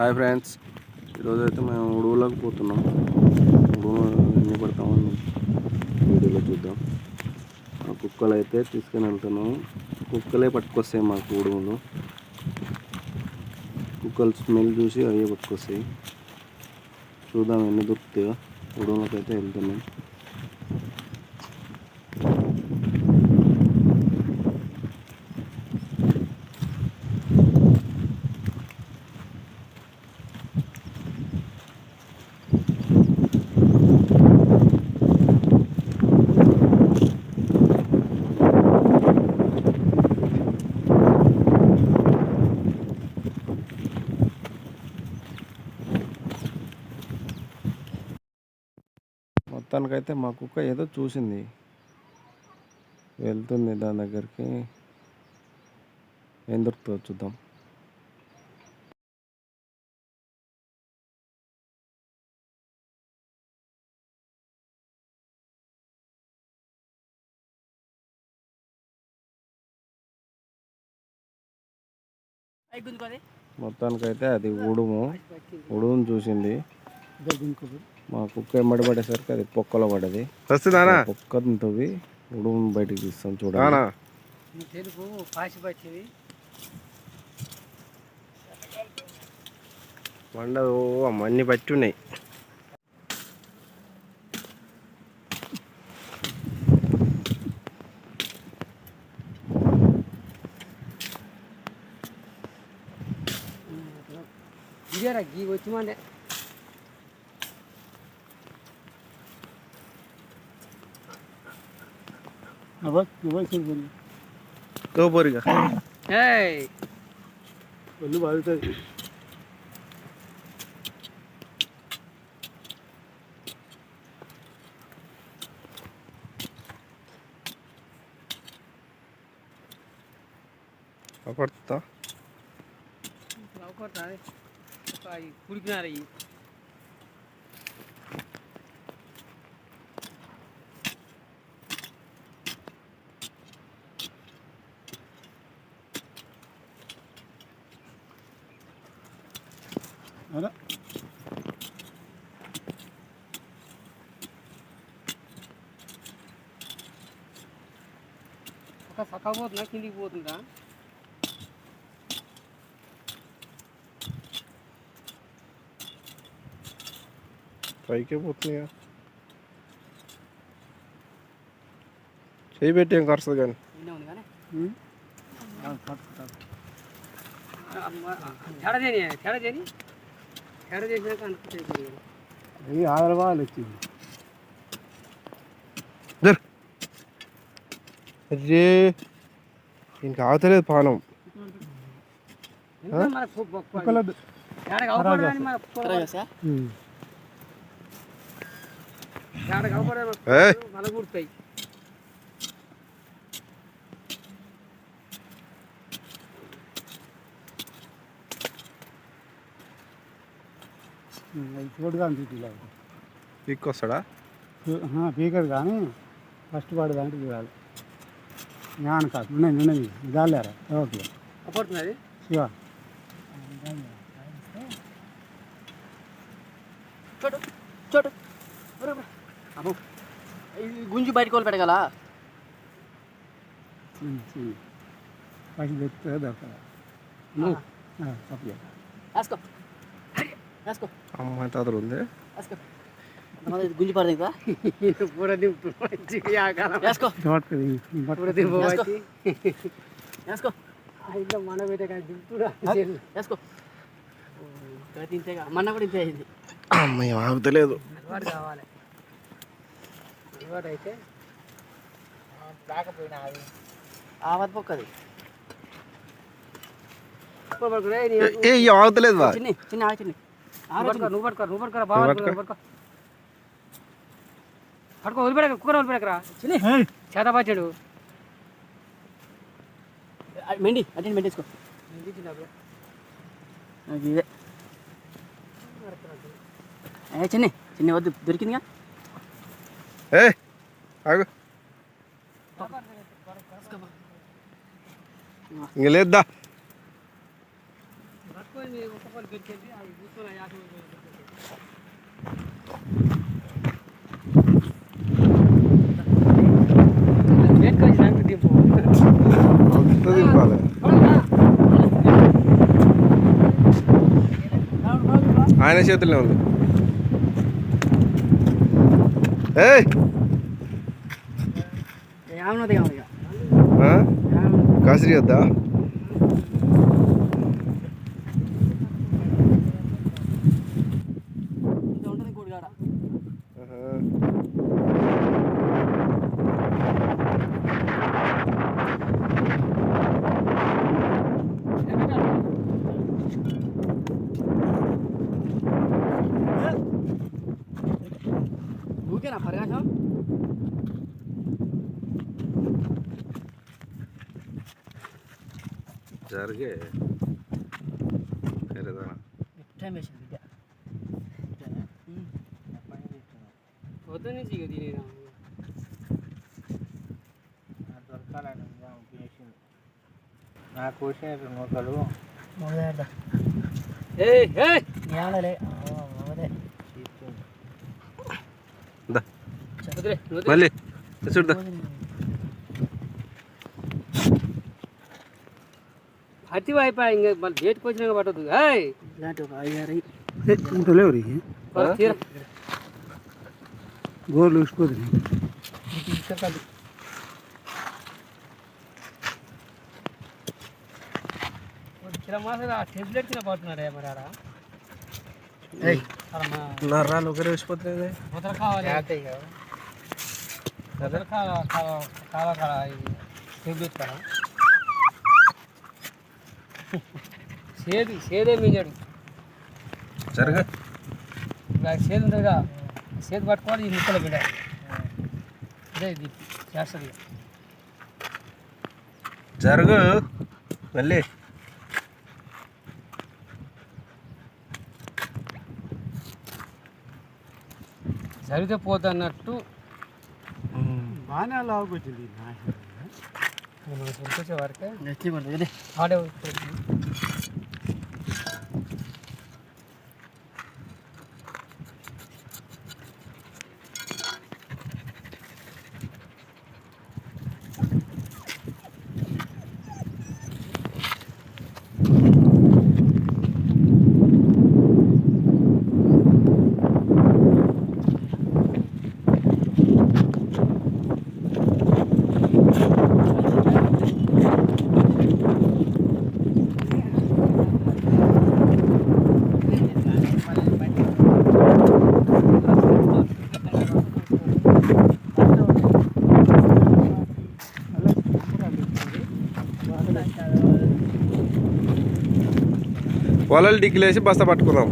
Hi friends. ఈరోజు అయితే మేము ఉడుగులోకి పోతున్నాం. ఉడుగులో ఎన్ని పడతామని వీడియోలో చూద్దాం. కుక్కలు అయితే తీసుకుని వెళ్తున్నాము కుక్కలే పట్టుకొస్తాయి మాకు ఉడుగులు. కుక్కలు స్మెల్ చూసి అవే పట్టుకొస్తాయి. చూద్దాం ఎన్ని దొరుకుతాయో. ఉడుగులోకి అయితే వెళ్తున్నాం. మొత్తానికైతే మా కుక్క ఏదో చూసింది. వెళ్తుంది దాని దగ్గరికి. ఏం దొరుకుతుందో చూద్దాం. మొత్తానికైతే అది ఉడుము ఉడుముని చూసింది. మా కుక్క ఎమ్మడి పడేసరికి అది పొక్కలో పడ్డది వస్తుందానా పొక్కని తవ్వి ఉడుముని బయటికి తీస్తాం చూడాలి తెలుగు పాసి పచ్చింది. అన్ని పట్టి ఉన్నాయి. ఇదేరా గీ వచ్చి మండే आवाज़ केव्हा इथून बोलू तो पोरी का Hey, बोलू बाजूचा आहे. पकडता गावकरता रे. काय, खुरकी नाही रे ही. అయ్యి ఒక సక్క పోతుందా? కిందికి పోతుందా? పైకే పోతున్నాయిగా చేయి పెట్టి ఏం కరుస్తుంది కానీ? ఇన్నే ఉంది కానీ తేడా చేయని తేడా చేయని తేడా చేసినాక అనుకుంటే ఇది ఆదరవాళ్ళు వచ్చింది అరే ఇంకా ఆగుతలేదు పానం మన తేడా కావకూడదు కానీ మన తేడా కావకూడదు ఏయ్. మన గుర్తాయి చూడగా అనిపించలే పీక్కొస్తాడా పీకర్ కానీ ఫస్ట్ వాడు దాంట్లో చూడాలి జ్ఞాన కాదు. ఉన్నాయి ఉన్నాయి. జాలేరా? ఓకే. పడుతున్నది శివ చూడు చూడు అమ్మో గుంజి బయటకు వాళ్ళు పెట్టగల? దొరకదు తప్పలేదు వేసుకో వేసుకో అమ్మాయి తాతలు ఉంది గుంజి పడదా పూర దింపు వేసుకో పూర దింపు వేసుకో ఇంట్లో మన పెట్టే దింపురా వేసుకో ఇక్కడ తింటే మన కూడా ఇంతే అయింది అమ్మాయి ఆగుతలేదు కావాలి అయితే రాకపోయినా అది ఆవత్ పొక్కది ఏ ఆగుతలేదు చిన్ని చిన్న నువ్వు పట్టుకో నువ్వు పట్టుకోరా బాగా పట్టుకో పట్టుకో. వదిలిపెడక కుక్కర వదిలిపెడకరా మెండి అంటే మెండి వేసుకో అది ఇదే. ఏ చిన్ని చిన్ని వద్దు దొరికిందిగా? ఏ ఆగు. ఇంక లేద్దా? ఆయన చేతుల్లో ఉంది? కాసిరి వద్దా ఇంత ఉంటుంది కోడి కాడ ఆహా. ఊకేనా పరిగాసం జరిగే టైం వేసింది బిడ్డ. పొద్దు నుంచి ఇక తినే నాకు కోసిన నూకలు మొదలెడదా. ఏయ్ ఏయ్! మళ్ళీ. చూడదా హత్తి అయిపోయి ఇంకా మళ్ళీ డేట్కి వచ్చినాక పట్టదు లేవు గోర్లు మాసాలు ఆ టెబ్లెట్ కింద పడుతున్నాడే మరి ఆడ. నర్రాలు ఒకరే కాల సేది సేదే ఆ సేదు ఉంటుందిగా సేదు పట్టుకోవాలి ఈ ముక్కలు బిడ్డ అదే ఇది చేస్తుంది. జరుగు. మళ్ళీ. జరిగితే పోతున్నట్టు బాగానే వచ్చే వరకే ఆడే వలలు డిగ్గులేసి బస్తా పట్టుకుందాం